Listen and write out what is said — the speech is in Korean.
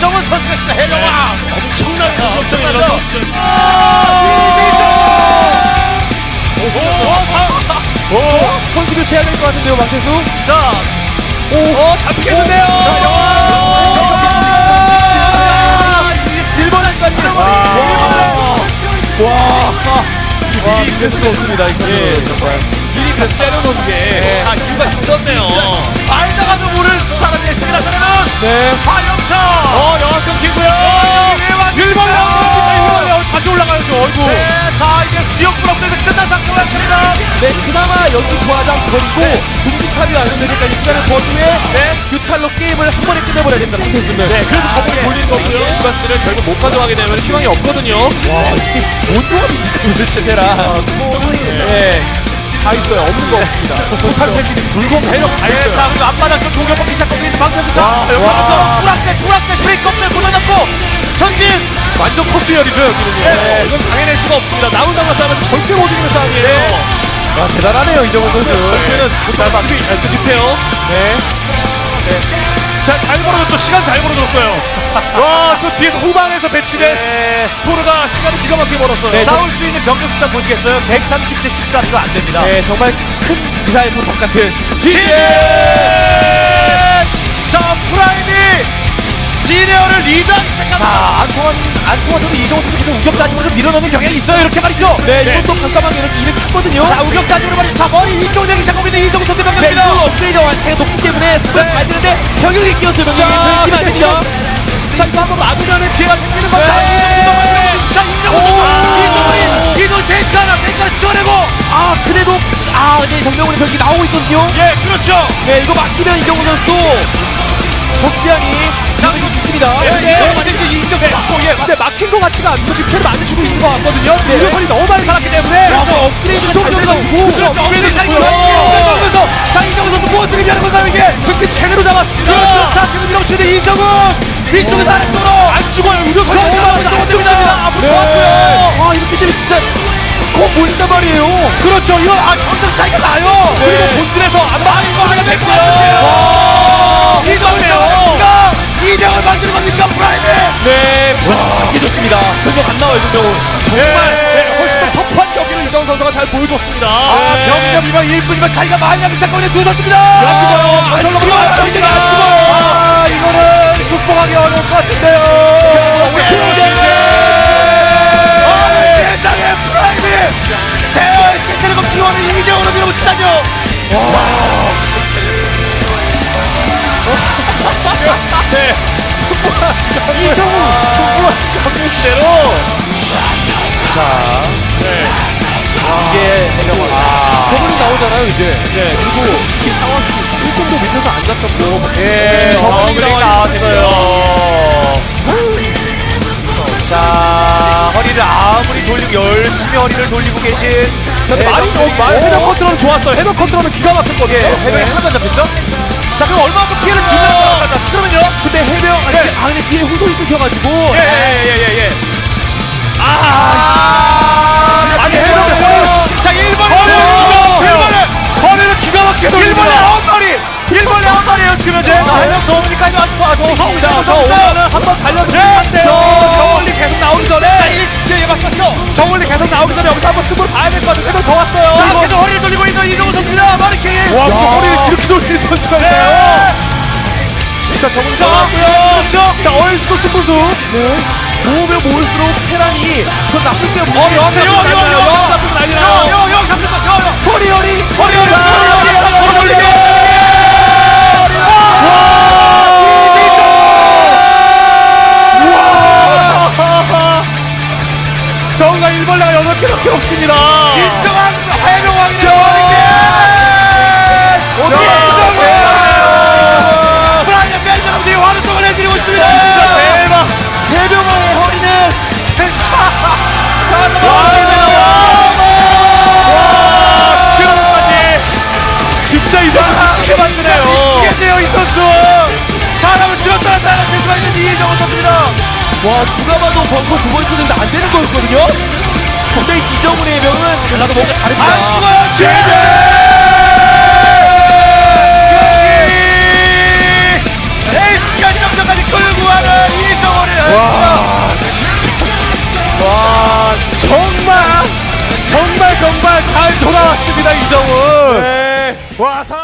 이정은 선수가 있습니다. 해명왕. 엄청난 공격적인 이런 엄청나죠? 선수들. 선수 교체해야 될 것 같은데요, 박태수? 자, 오, 어, 잡히겠는데요. 자, 영화. 이게 질번한까지. 와. 와. 와, 믿을 수가 없습니다, 이거. 예. 정말. 미리 그래서 때려놓은 게, 아, 이유가 있었네요. 알다가도 모를 사람의 집에 나타나는 네. 화염차. 어, 영화 끊기고요. 일본 라운드 다시 올라가야죠, 어이구. 네, 자 이제 지역 블록들도 끝난 상태였습니다. 네, 그나마 연기 부하장 버리고 둥지탑이 완성될 때까지 시간을 번 후에 유탈로 게임을 한 번에 끝내버려야 됩니다, 박태수는. 네, 그래서 저번에 돌린 거고요. 이바스를 결국 못 가져가게 되면 희망이 없거든요. 와, 이게 뭔 조합입니까, 도대체 테라. 네. 다 있어요. 없는 거 없습니다. 토탈 패키지 불공 대력 다 네, 있어요. 자 그리고 앞바닥 좀 공격받기 시작하고 있는 방패수 자 와, 와. 뿌락색 뿌락색 브레이크 껍질 걷어잡고 전진. 완전 코스 열이죠, 여기는요. 네. 이건 당해낼 수가 없습니다. 나훈당과 싸움에서 절대 못 이기는 싸움이에요. 와, 대단하네요, 이정훈 선수. 절대는 자, 수비, 아, 저 리페어. 네. 자, 잘 벌어졌죠. 시간 잘 벌어졌어요. 와, 저 뒤에서 후방에서 배치된 네. 토르가 시간을 기가 막히게 벌었어요. 네, 싸울 수 있는 병력 숫자 보시겠어요? 130대 14가 안 됩니다. 네, 정말 큰 미사일 포탑 같은. 자 프라임이 지네어를 리드하기 시작합니다. 자 안통한 안통한도 이정호 선수 계속 우격 따지면서 밀어넣는 경향이 있어요. 이렇게 말이죠. 네, 네. 이것도 깜깜하게 이렇게 일을 쳤거든요. 자 우격 따지면 말이죠. 자 머리 위쪽으로 되기 시작하고 있는 이정호 선수 네, 이거 병력입니다. 업그레이드 완성이 높기 때문에 그걸 네. 봐야 되는데 병력이 끼었어요, 병력이. 자, 그렇게 안 됩니다. 자, 이거 한번 막으면 기회가 생기는 거죠. 자 이정호 선수 자 이정호 선수 이정호 탱크 하나 하나 치워내고 아, 그래도, 아, 이제 정명훈의 병력이 나오고 있거든요. 예 그렇죠. 네, 이거 막히면 이정훈 선수도 적지하니 잡을 수 있습니다. 예, 선수 인정 받고 예. 근데 막힌 것 같지가 않고 지금 피해를 많이 주고 있는 것 같거든요. 지금 네. 유선이 너무 많이 살았기 때문에. 그렇죠. 업그레이드가 잘 지속력이 돼가지고. 없고. 그렇죠. 업그레이드 업그레이드 잘 좋고요. 이겨서 자 이정호 선수 무엇을 의미하는 건가요 이게? 승리 체계로 잡았습니다. 그렇죠. 자 지금 밀어치는 이정호 위쪽에서 아래쪽으로 안 죽어요. 의료선이 그렇죠. 너무. 죽습니다. 앞으로 네. 좋았고요. 아, 이렇게 되면 진짜 스코어 보인단 말이에요. 그렇죠. 이거 아 경력 차이가 나요. 그리고 본진에서 안아 맞는 하나 수비가 될것 됐고요. 이정 이정을 만드는 겁니까 프라이드? 네, 와, 좋습니다. 병력 안 나와요, 정명훈. 정말 예. 네, 훨씬 더 터프한 경기를 이정 선수가 잘 보여줬습니다. 아 병력 이만 1분이면 차이가 많이 나기 시작하는 두 선수입니다. 안 죽어요. 안 죽어요. 안 죽어요. 아 이거는 극복하기 어려울 것 같은데요. 아, 세상에 프라이드 대회 스케이트리고 T1을 이정으로 밀어붙이다뇨. 네. 이정우 경기대로 자, 네. 이게 저분이 나오잖아요, 이제. 네, 그리고 이 상황이 1점도 밑에서 안 잡혔고. 예, 저분이 나왔어요. 자, 허리를 아무리 돌리고 열심히 허리를 돌리고 계신 많이 해병들이- 너무 오! 해변 컨트롤은 좋았어요. 해변 컨트롤은 기가 막혔거든요. 예, 해병이 하나만 잡혔죠? 자, 그럼 얼마만큼 피해를 주냐? 자, 그러면요. 근데 해병, 아니, 네. 아, 근데 뒤에 후속이 끊겨가지고. 예, 예, 예, 예, 예. 아, 아니, 해병. 자, 1번에 허리를 1번에 허리를 기가 막히게 1번에 돌립니다. 한 마리. 1번에 한 마리예요, 지금 현재. 자, 해병 더 오니까요. 아직 더, 더, 더, 자, 더 오면은 한번 달려드릴 네, 건데요. 저- 정원리 계속 나오기 전에. 자, 1, 예, 예, 말씀하시죠. 정원리 계속 나오기 전에 여기서 한번 승부를 봐야 될 것 같아요. 세명더 왔어요. 자, 계속 허리를 돌리고 있는 이정우 선수입니다. 마르키. 와, 무슨 허리를 이렇게 돌리는 선수가 있나요? 네. 자, 정훈 자, 나왔고요. 그렇죠. 자, 어일스코 승부수. 모으면 모을수록 테란이 더 나쁠 게 없는 어, 영, 자, 영, 영, 영, 영. 영 잡히고 난리 영, 나요. 영, 영, 잡혔다. 영, 영. 허리, 허리. 허리, 허리, 자, 허리, 허리, 허리, 허리, 허리, 허리. 정가 일벌레가 여덟 개밖에 없습니다. 진정한 해명왕이죠. 잡았는데요. 미치겠네요, 이 선수. 사람을 들었다 놨다 하는 재수가 있는 이혜정은 선수입니다. 와, 누가 봐도 벙커 두번 쏘는데 안 되는 거였거든요? 근데 이정훈의 명은 달라도 뭔가 다릅니다. 안수아 최재! 네 정말, 정말 잘 돌아왔습니다, 이정훈. 네. 와, 사...